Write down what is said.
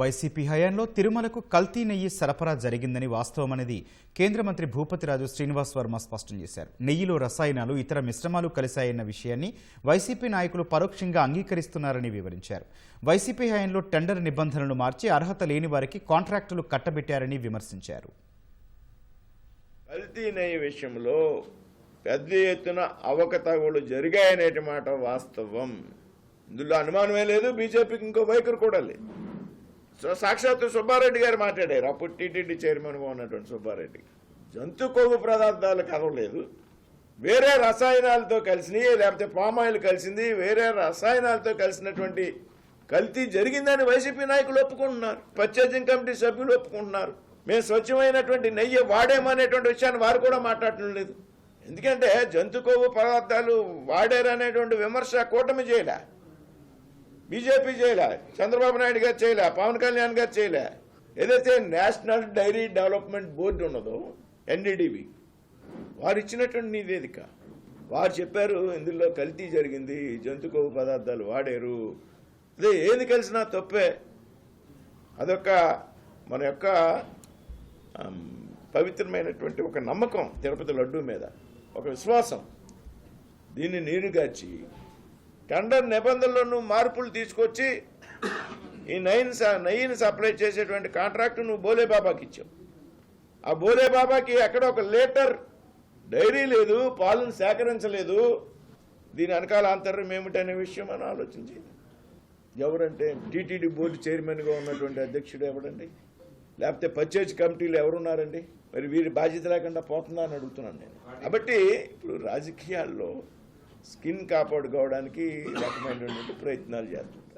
YCP హయాంలో తిరుమలకు కల్తీ నెయ్యి సరఫరా జరిగిందని వాస్తవమనేది కేంద్ర మంత్రి భూపతిరాజు శ్రీనివాస్ వర్మ స్పష్టం చేశారు. నెయ్యిలో రసాయనాలు ఇతర మిశ్రమాలు కలిశాయన్న విషయాన్ని వైసీపీ నాయకులు పరోక్షంగా అంగీకరిస్తున్నారని వివరించారు. వైసీపీ హయాంలో టెండర్ నిబంధనలు మార్చి అర్హత లేని వారికి కాంట్రాక్టులు కట్టబెట్టారని విమర్శించారు. కల్తీ నెయ్యి విషయంలో పెద్ద ఎత్తున అవకతవకలు జరిగాయనేటి మాట వాస్తవం. ఇందులో అనుమానమే లేదు బీజేపీకి ఇంకో వైఖరి కూడా లేదు. సాక్షాత్తు సుబ్బారెడ్డి గారు మాట్లాడారు. అప్పుడు టీటీడీ చైర్మన్గా ఉన్నటువంటి సుబ్బారెడ్డి. జంతు కొవ్వు పదార్థాలు కలవలేదు. వేరే రసాయనాలతో కలిసినాయి లేకపోతే పామాయిల్ కలిసింది. వేరే రసాయనాలతో కలిసినటువంటి కల్తీ జరిగిందని వైసీపీ నాయకులు ఒప్పుకుంటున్నారు. పర్చేజింగ్ కమిటీ సభ్యులు ఒప్పుకుంటున్నారు. మేము స్వచ్ఛమైనటువంటి నెయ్యి వాడేమనేటువంటి విషయాన్ని వారు కూడా మాట్లాడటం లేదు. ఎందుకంటే జంతు కొవ్వు పదార్థాలు వాడారనేటువంటి విమర్శ కూటమి చేయలే. బీజేపీ చేయలే చంద్రబాబు నాయుడు గారు చేయలే పవన్ కళ్యాణ్ గారు చేయలే. ఏదైతే నేషనల్ డైరీ డెవలప్మెంట్ బోర్డు ఉన్నదో ఎన్డీడీబీ వారు ఇచ్చినటువంటి నివేదిక వారు చెప్పారు ఇందులో కల్తీ జరిగింది జంతు కొవ్వు పదార్థాలు వాడారు. అదే ఏది కలిసినా తప్పే. అదొక మన యొక్క పవిత్రమైనటువంటి ఒక నమ్మకం తిరుపతి లడ్డు మీద ఒక విశ్వాసం. దీన్ని నీరుగార్చి టెండర్ నిబంధనలను మార్పులు తీసుకొచ్చి ఈ నైన్ స- సప్లై చేసేటువంటి కాంట్రాక్ట్ నువ్వు బోలేబాబాకి ఇచ్చావు. ఆ బోలేబాబాకి ఎక్కడ ఒక లీటర్ డైరీ లేదు పాలను సేకరించలేదు. దీని వెనకాల అంతర్యం ఏమిటనే విషయం అని ఆలోచించి ఎవరంటే టీటీడీ బోర్డు చైర్మన్గా ఉన్నటువంటి అధ్యక్షుడు ఎవడండి? లేకపోతే పర్చేజ్ కమిటీలు ఎవరున్నారండి? మరి వీరి బాధ్యత లేకుండా పోతుందా అని అడుగుతున్నాను నేను. కాబట్టి ఇప్పుడు రాజకీయాల్లో స్కిన్ కాపాడుకోవడానికి రకమైనటువంటి ప్రయత్నాలు చేస్తుంది.